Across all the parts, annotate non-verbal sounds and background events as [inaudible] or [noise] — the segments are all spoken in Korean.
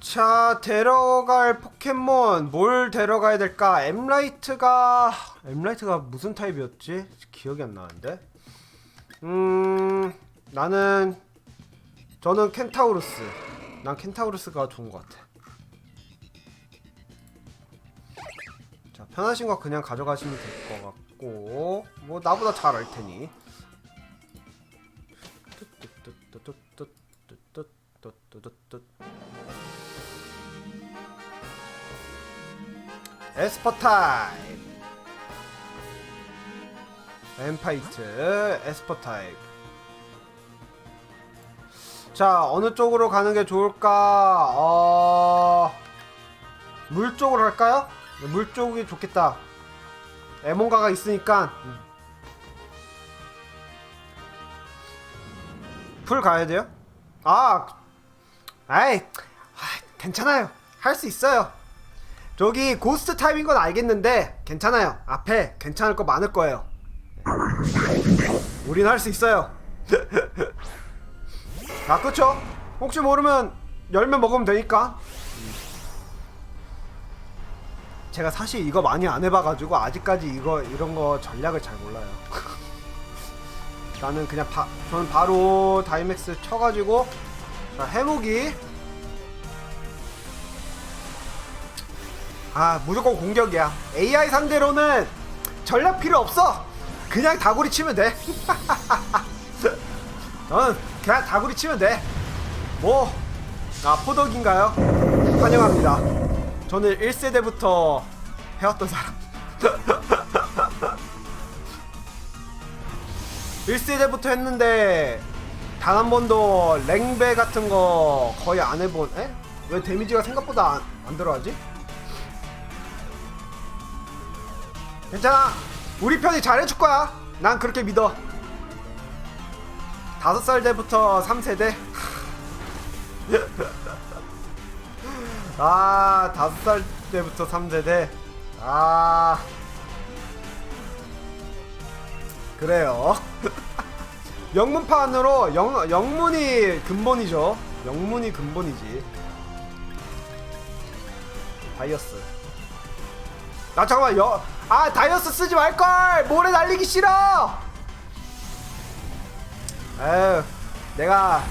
자 데려갈 포켓몬 뭘 데려가야 될까? 엠라이트가 엠라이트가 무슨 타입이었지? 기억이 안 나는데. 음 나는 저는 켄타우루스. 난 켄타우루스가 좋은 것 같아. 자 편하신 거 그냥 가져가시면 될 것 같고 뭐 나보다 잘 알 테니. 에스퍼 타입. 엠파이트 에스퍼 타입. 자 어느 쪽으로 가는 게 좋을까? 어... 물 쪽으로 할까요? 네, 물 쪽이 좋겠다. 에몬가가 있으니까. 풀 가야 돼요? 아 아이 아, 괜찮아요. 할 수 있어요 저기 고스트 타입인 건 알겠는데 괜찮아요. 앞에 괜찮을 거 많을 거예요. 우린 할 수 있어요. [laughs] 아 그쵸? 혹시 모르면 열매 먹으면 되니까. 제가 사실 이거 많이 안 해봐가지고 아직까지 이거 이런 거 전략을 잘 몰라요. [laughs] 나는 그냥 바, 저는 바로 다이맥스 쳐가지고 자, 해무기 아 무조건 공격이야 AI 상대로는 전략 필요 없어 그냥 다구리 치면 돼 [laughs] 너는 그냥 다구리 치면 돼뭐 아 포덕인가요? 환영합니다 저는 1세대부터 해왔던 사람 [laughs] 1세대부터 했는데 단 한 번도 랭배 같은 거 거의 안 해본 에? 왜 데미지가 생각보다 안, 안 들어가지? 괜찮아. 우리 편이 잘해줄 거야. 난 그렇게 믿어. 다섯 살 때부터 3세대. [laughs] 아, 다섯 살 때부터 3세대. 아. 그래요. [laughs] 영문판으로 영, 영문이 근본이죠. 영문이 근본이지. 다이어스. 아 잠깐만 여, 아 다이어스 쓰지 말걸! 모래 날리기 싫어! 에휴 내가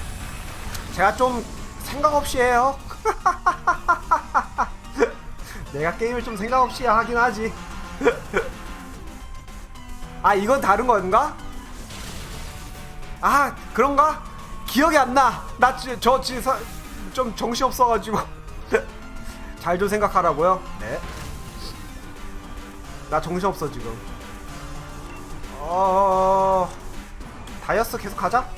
제가 좀 생각 없이 해요. [laughs] 내가 게임을 좀 생각 없이 하긴 하지. [laughs] 아 이건 다른 건가? 아 그런가? 기억이 안나나저 지금 좀 정신 없어가지고. [laughs] 잘 좀 생각하라고요? 네 나 정신없어 지금. 어... 다이어스 계속 가자?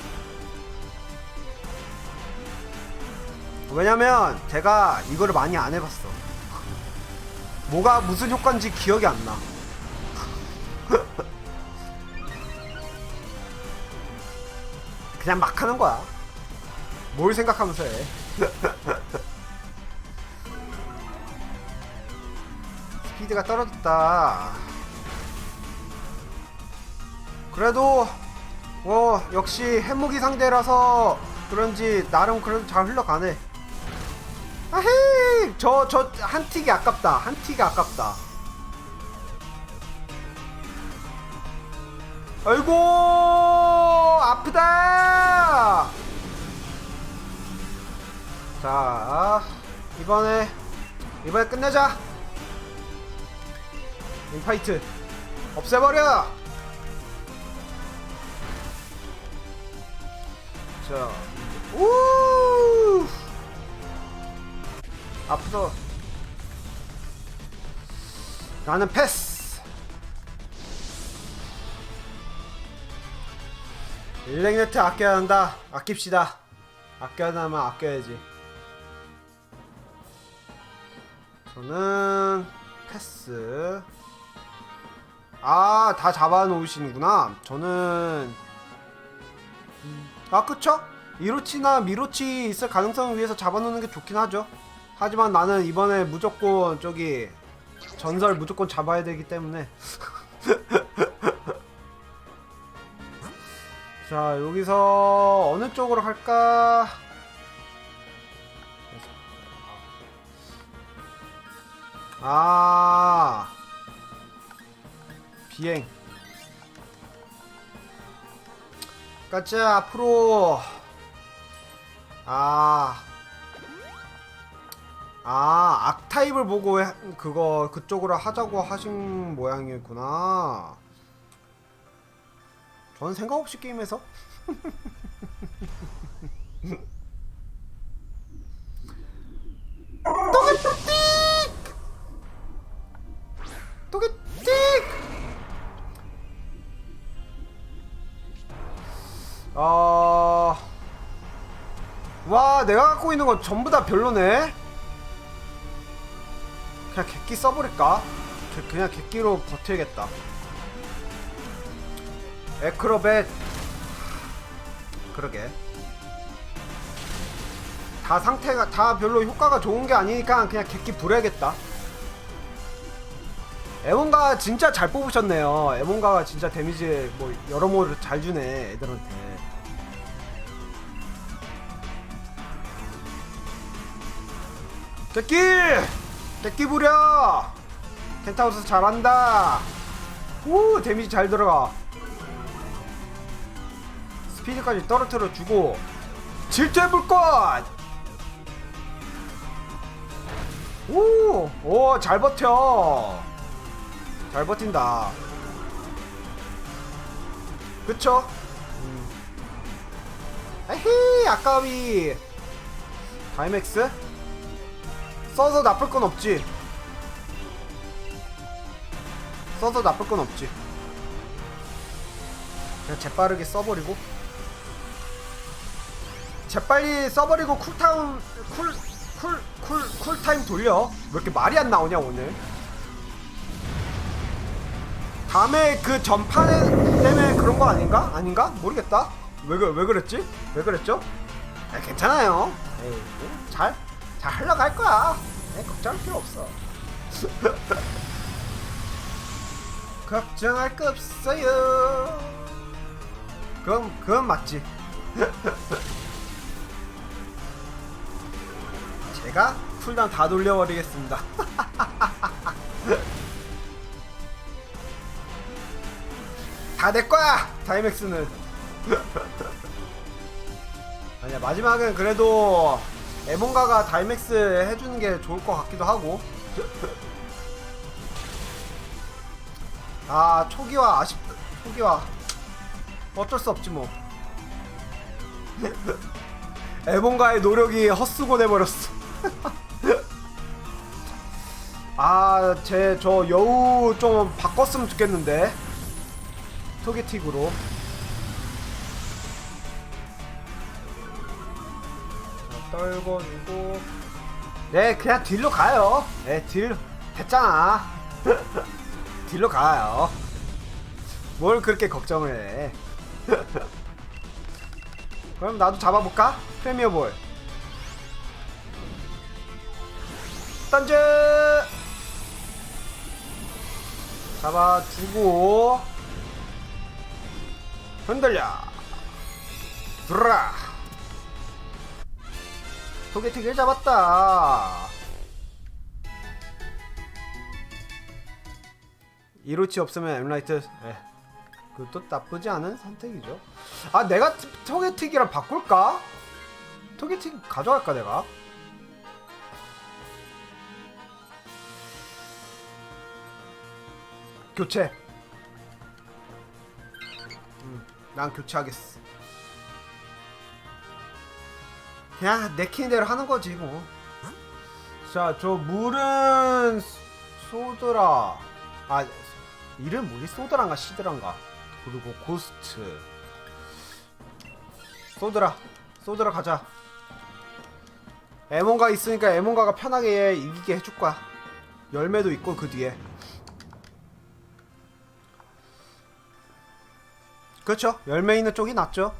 왜냐면 제가 이거를 많이 안 해봤어. 뭐가 무슨 효과인지 기억이 안나. [laughs] 그냥 막 하는 거야. 뭘 생각하면서 해 [laughs] 스피드가 떨어졌다. 그래도 어 역시 해무기 상대라서 그런지 나름 그래도 잘 흘러가네. 아헤이 저 저 한 틱이 아깝다. 한 틱이 아깝다. 아이고 아프다. 자 이번에 이번에 끝내자. 인파이트 없애버려! 자, 우! 앞으로 나는 패스. 일렉네트 아껴야 한다. 아낍시다. 아껴야 하면 아껴야지. 저는 패스. 아, 다 잡아놓으시는구나. 저는 아, 그쵸? 이로치나 미로치 있을 가능성을 위해서 잡아놓는 게 좋긴 하죠. 하지만 나는 이번에 무조건 저기 전설 무조건 잡아야 되기 때문에 [laughs] 자 여기서 어느 쪽으로 갈까 아 비행. 가자 앞으로. 아. 아, 악타입을 보고 해- 그거 그쪽으로 하자고 하신 모양이구나. 전 생각 없이 게임에서 [laughs] 와 내가 갖고 있는 건 전부 다 별로네. 그냥 객기 써버릴까? 개- 그냥 객기로 버텨야겠다. 에크로벳. 그러게. 다 상태가 다 별로 효과가 좋은 게 아니니까 그냥 객기 부려야겠다. 에몬가 진짜 잘 뽑으셨네요. 에몬가가 진짜 데미지 뭐 여러모로 잘 주네 애들한테 객기! 객기 부려! 켄타우스 잘한다 오 데미지 잘 들어가 스피드까지 떨어뜨려 주고 불꽃 오! 오, 잘 버텨. 잘 버틴다. 그쵸? 음. 에헤이, 아까비. 다이맥스? 써서 나쁠 건 없지. 써서 나쁠 건 없지. 그냥 재빠르게 써버리고. 재빨리 써버리고 쿨타운, 쿨, 쿨, 쿨, 쿨타임 돌려. 왜 이렇게 말이 안 나오냐, 오늘. 다음에 그 전판에 때문에 그런 거 아닌가? 아닌가? 모르겠다. 왜, 그, 왜 그랬지? 왜 그랬죠? 아, 괜찮아요. 에이, 뭐, 잘, 잘 하려고 할 거야. 에이, 걱정할 필요 없어. [laughs] 걱정할 거 없어요. 그건, 그건 맞지. [laughs] 제가 쿨다운 다 돌려버리겠습니다. [laughs] 다 내 거야 다이맥스는. 아니야 마지막은 그래도 에몬가가 다이맥스 해주는 게 좋을 것 같기도 하고. 아 초기화 아쉽 초기화 어쩔 수 없지 뭐. [laughs] 에몬가의 노력이 헛수고 돼버렸어. [laughs] 아, 제 저 여우 좀 바꿨으면 좋겠는데. 토게틱으로. 떨궈주고. 네, 그냥 딜로 가요. 네, 딜 됐잖아. [laughs] 딜로 가요. 뭘 그렇게 걱정을 해. [laughs] 그럼 나도 잡아볼까? 프리미어 볼. 던져! 잡아주고 흔들려 들어라 소개팅을 잡았다 이로치 없으면 엠라이트 예. 그것도 나쁘지 않은 선택이죠 아 내가 티- 토게틱이랑 바꿀까? 토게틱 가져갈까 내가? 교체. 음, 난 교체하겠어. 그냥 내키는 대로 하는 거지 뭐. 자, 저 물은 소드라. 아, 이름 뭐지? 소드란가 시드란가. 그리고 고스트. 소드라. 소드라 가자. 에몬가 있으니까 에몬가가 편하게 이기게 해줄 거야. 열매도 있고 그 뒤에. 그렇죠. 열매 있는 쪽이 낫죠.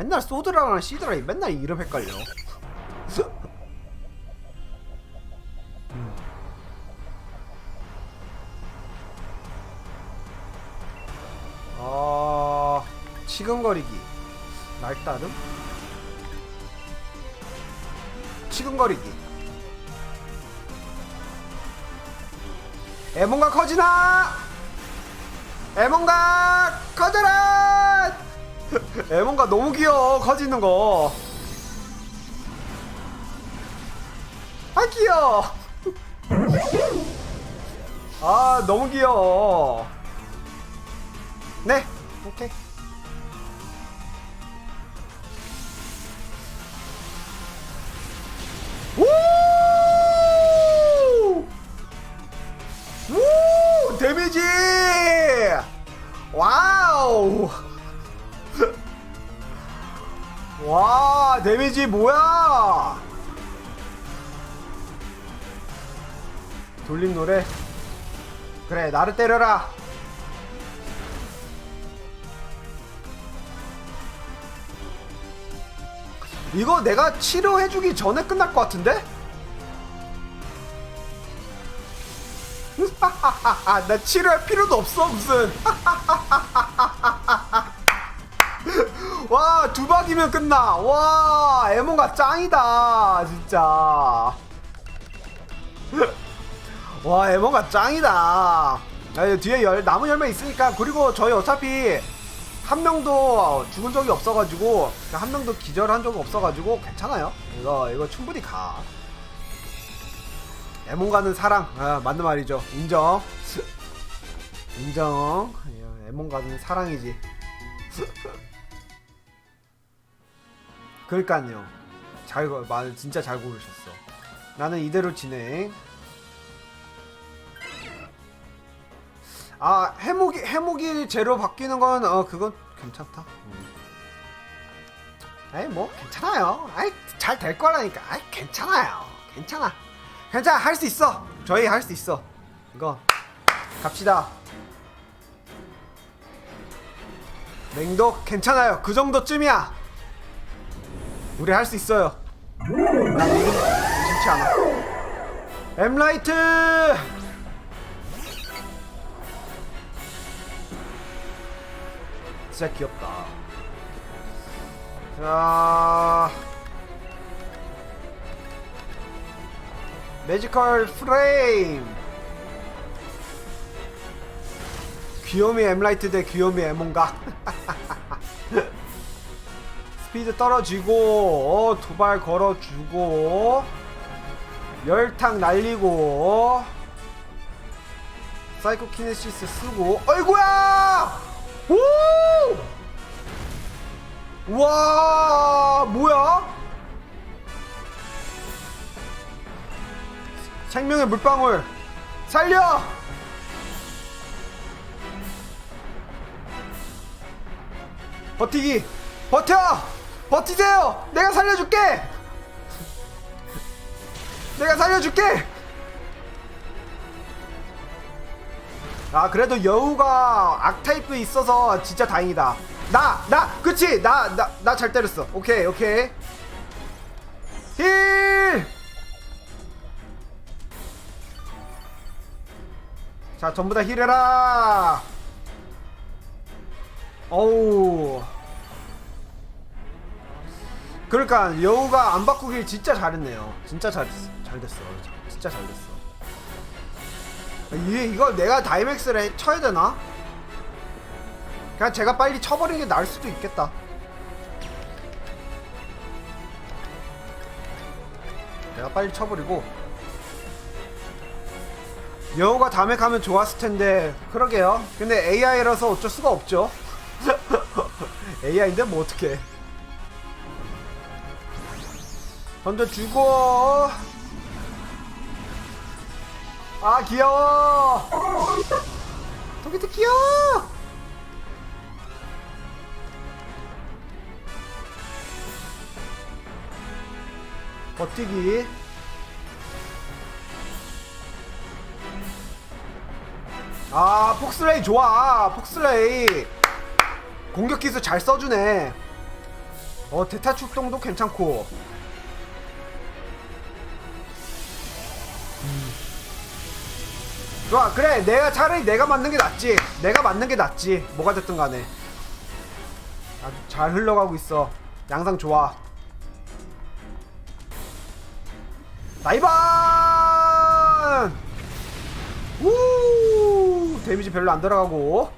맨날 소드라랑 시드라이 맨날 이름 헷갈려. 음. 아, 어... 치근거리기 날따름 지금 거리기. 에몽가 커지나 에몽가! 에몬가 너무 귀여워 커지는 거. 아 귀여워. 아 너무 귀여워. 네 오케이 와, 데미지 뭐야? 돌림 노래. 그래, 나를 때려라. 이거 내가 치료해주기 전에 끝날 것 같은데? [laughs] 나 치료할 필요도 없어 무슨 [laughs] 와 두 박이면 끝나. 와 에모가 짱이다 진짜. [laughs] 와 에모가 짱이다. 아, 뒤에 열, 남은 열매 있으니까 그리고 저희 어차피 한 명도 죽은 적이 없어가지고 한 명도 기절한 적이 없어가지고 괜찮아요. 이거 이거 충분히 가. 에몬가는 사랑. 아, 맞는 말이죠. 인정. [laughs] 인정. 예, 에몬가는 사랑이지 [laughs] 그러니까요. 잘 거- 말 진짜 잘 고르셨어. 나는 이대로 진행. 아 해무기 해무기 제로 바뀌는 건 어 그건 괜찮다. 음. 에이 뭐 괜찮아요. 아이 잘 될 거라니까. 아이 괜찮아요. 괜찮아. 괜찮아. 할 수 있어. 저희 할 수 있어. 이거. 갑시다. 맹독 괜찮아요. 그 정도쯤이야 우리 할 수 있어요. 나 지금 의심치 않아. 엠라이트! 진짜 귀엽다. 자. 매지컬 프레임 귀요미 엠라이트 대 귀요미 에몬가 [laughs] 스피드 떨어지고 어, 도발 걸어주고 열탕 날리고 사이코키네시스 쓰고 어이구야! 오! 와 뭐야? 생명의 물방울 살려! 버티기 버텨 버티세요! 내가 살려줄게! 내가 살려줄게! 아 그래도 여우가 악타입도 있어서 진짜 다행이다. 나 나 그치! 나 나 나 잘 때렸어. 오케이 오케이. 힐! 자, 전부 다 힐해라. 어우. 그러니까 여우가 안 바꾸길 진짜 잘했네요. 진짜 잘, 잘 됐어. 진짜 잘 됐어. 이 이거 내가 다이맥스를 해- 쳐야 되나? 그냥 제가 빨리 쳐버리는 게 나을 수도 있겠다. 내가 빨리 쳐버리고 여우가 다음에 가면 좋았을 텐데 그러게요 근데 AI라서 어쩔 수가 없죠 [laughs] AI인데 뭐 어떡해 던져주고. 아 귀여워. 토끼도 귀여워. 버티기. 아 폭슬레이 좋아. 폭슬레이. 공격 기술 잘 써주네. 어 대타 출동도 괜찮고 좋아 그래. 내가 차라리 내가 맞는 게 낫지. 내가 맞는 게 낫지. 뭐가 됐든 간에. 아주 잘 흘러가고 있어. 양상 좋아. 나이반! 우! 데미지 별로 안 들어가고.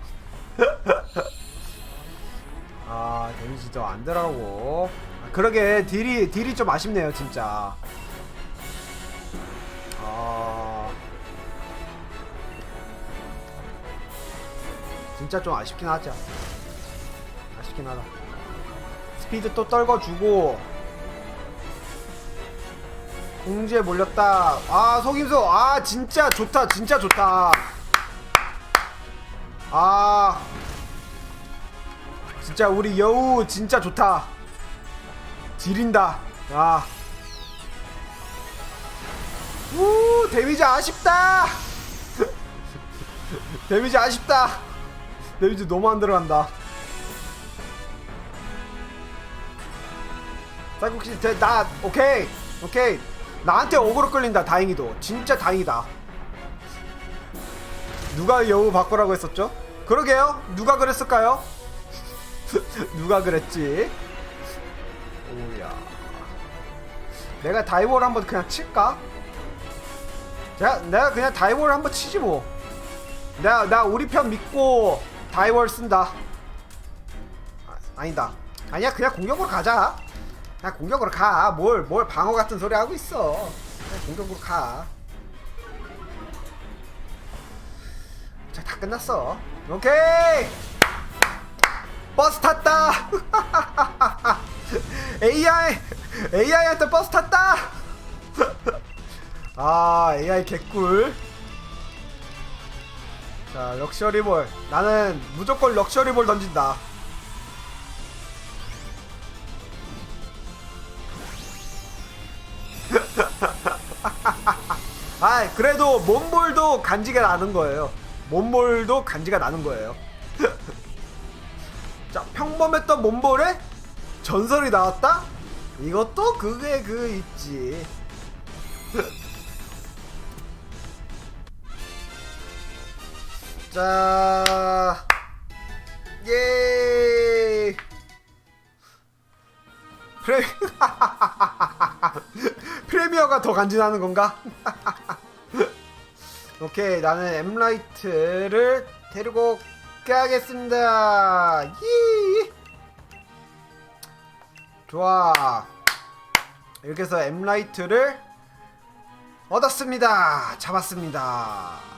[laughs] 아 데미지도 안 들어가고. 아, 그러게. 딜이 딜이 좀 아쉽네요 진짜 진짜 좀 아쉽긴 하죠 아쉽긴 하다. 스피드 또 떨궈주고. 공주에 몰렸다. 아 속임수. 아 진짜 좋다. 진짜 좋다. 아. 진짜 우리 여우 진짜 좋다. 지린다. 아. 우 데미지 아쉽다. [laughs] 데미지 아쉽다 데미지 너무 안 들어간다 쌀국씨 대- 나 오케이 오케이 나한테 어그로 끌린다 다행히도 진짜 다행이다 누가 여우 바꾸라고 했었죠? 그러게요 누가 그랬을까요? [laughs] 누가 그랬지? 오야 내가 다이볼 한번 그냥 칠까? 내가, 내가 그냥 다이볼 한번 치지 뭐 내가 나 우리 편 믿고 다이월 쓴다 아, 아니다 아니야 그냥 공격으로 가자 그냥 공격으로 가뭘 뭘 방어 같은 소리 하고 있어 그냥 공격으로 가 자, 다 끝났어. 오케이! 버스 탔다! [laughs] AI! AI한테 버스 탔다! [laughs] 아, AI 개꿀. 자, 럭셔리볼. 나는 무조건 럭셔리볼 던진다. [laughs] 아, 그래도 몸볼도 간지가 나는 거예요. 몸볼도 간지가 나는 거예요. [laughs] 자, 평범했던 몸볼에 전설이 나왔다? 이것도 그게 그 있지. 자, 예. 프레 [laughs] 프레미어가 더 간지나는 건가? [laughs] 오케이 나는 엠라이트를 데리고 가겠습니다. 이 좋아. 이렇게 해서 엠라이트를 얻었습니다. 잡았습니다